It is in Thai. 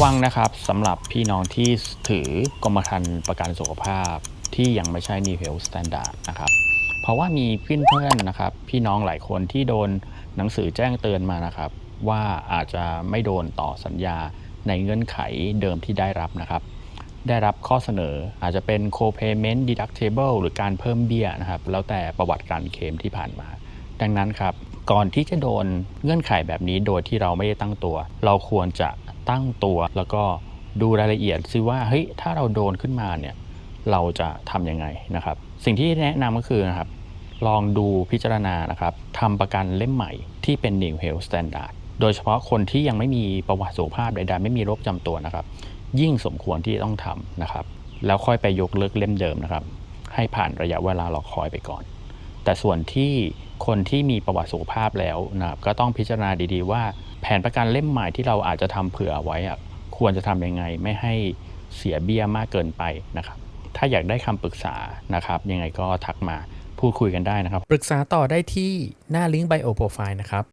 ระวังนะครับสำหรับพี่น้องที่ถือกรมธรรม์ประกันสุขภาพที่ยังไม่ใช่ New Health Standard นะครับ เพราะว่ามีเพื่อนๆนะครับ พี่น้องหลายคนที่โดนหนังสือแจ้งเตือนมานะครับ ว่าอาจจะไม่โดนต่อสัญญาในเงื่อนไขเดิมที่ได้รับนะครับ ได้รับข้อเสนออาจจะเป็น co-payment deductible หรือการเพิ่มเบี้ยนะครับ แล้วแต่ประวัติการเคลมที่ผ่านมา ดังนั้นครับ ก่อนที่จะโดนเงื่อนไขแบบนี้โดยที่เราไม่ได้ตั้งตัว เราควรจะ ตั้งตัว แล้วก็ดูรายละเอียดซิว่าเฮ้ยถ้าเราโดนขึ้นมาเนี่ยเราจะทำยังไงนะครับ สิ่งที่แนะนำก็คือนะครับลองดูพิจารณานะครับทำประกันเล่มใหม่ที่เป็น New Health Standard โดยเฉพาะคนที่ยังไม่มีประวัติสุขภาพใดๆ ไม่มีโรคจำตัวนะครับ ยิ่งสมควรที่จะต้องทำนะครับ แล้วค่อยไปยกเลิกเล่มเดิมนะครับ ให้ผ่านระยะเวลารอคอยไปก่อน แต่ส่วนที่คนที่มีประวัติสุขภาพแล้วนะครับก็ต้องพิจารณาดีๆ ว่าแผนประกันเล่มใหม่ที่เราอาจจะทำเผื่อไว้อะควรจะทำยังไงไม่ให้เสียเบี้ยมากเกินไปนะครับ ถ้าอยากได้คำปรึกษานะครับ ยังไงก็ทักมาพูดคุยกันได้นะครับ ปรึกษาต่อได้ที่หน้าลิงก์ไบโอโปรไฟล์นะครับ